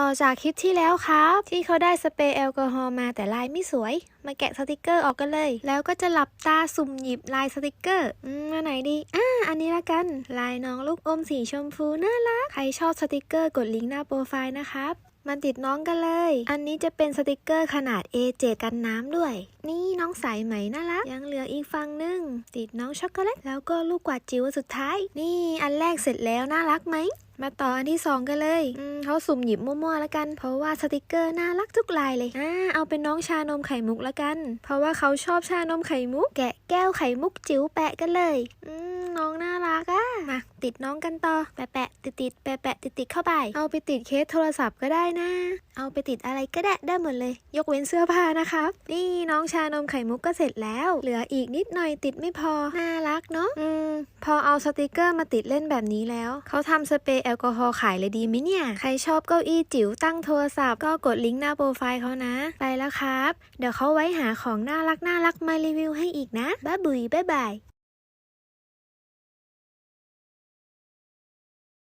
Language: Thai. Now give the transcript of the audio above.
ต่อจากคลิปที่แล้วครับ ที่เขาได้สเปรย์แอลกอฮอล์มาแต่ลายไม่สวย มาแกะสติกเกอร์ออกกันเลย แล้วก็จะหลับตาสุ่มหยิบลายสติกเกอร์อืมมาไหนดีอ่าอันนี้ละกัน ลายน้องลูกอมสีชมพูน่ารัก ใครชอบสติกเกอร์กดลิงก์หน้าโปรไฟล์นะครับมาติดน้องกันเลย อันนี้จะเป็นสติกเกอร์ขนาด A7 กันน้ำด้วย นี่น้องสายไหมน่ารัก ยังเหลืออีกฝั่งหนึ่งติดน้องช็อกโกแลต แล้วก็ลูกกวาดจิ๋วสุดท้าย นี่อันแรกเสร็จแล้วน่ารักไหม มาต่ออันที่สองกันเลยอืมเขาสุ่มหยิบมั่วๆแล้วกัน เพราะว่าสติกเกอร์น่ารักทุกลายเลยอ่าเอาเป็นน้องชานมไข่มุกแล้วกัน เพราะว่าเขาชอบชานมไข่มุก แกะแก้วไข่มุกจิ๋วแปะกันเลยอืมน้องน่ารักอะมาติดน้องกันต่อ แปะแปะติดติดแปะแปะติดติดเข้าไป เอาไปติดเคสโทรศัพท์ก็ได้นะ เอาไปติดอะไรก็ได้ได้หมดเลย ยกเว้นเสื้อผ้านะครับ นี่น้องชานมไข่มุกก็เสร็จแล้ว เหลืออีกนิดหน่อยติดไม่พอ น่ารักเนาะ อืม พอเอาสติกเกอร์มาติดเล่นแบบนี้แล้ว เขาทำสเปรย์แอลกอฮอล์ขายเลยดีไหมเนี่ย ใครชอบเก้าอี้จิ๋วตั้งโทรศัพท์ก็กดลิงก์หน้าโปรไฟล์เขานะ ไปแล้วครับ เดี๋ยวเขาไว้หาของน่ารักน่ารักมารีวิวให้อีกนะ บ๊ายบุยบ๊ายบาย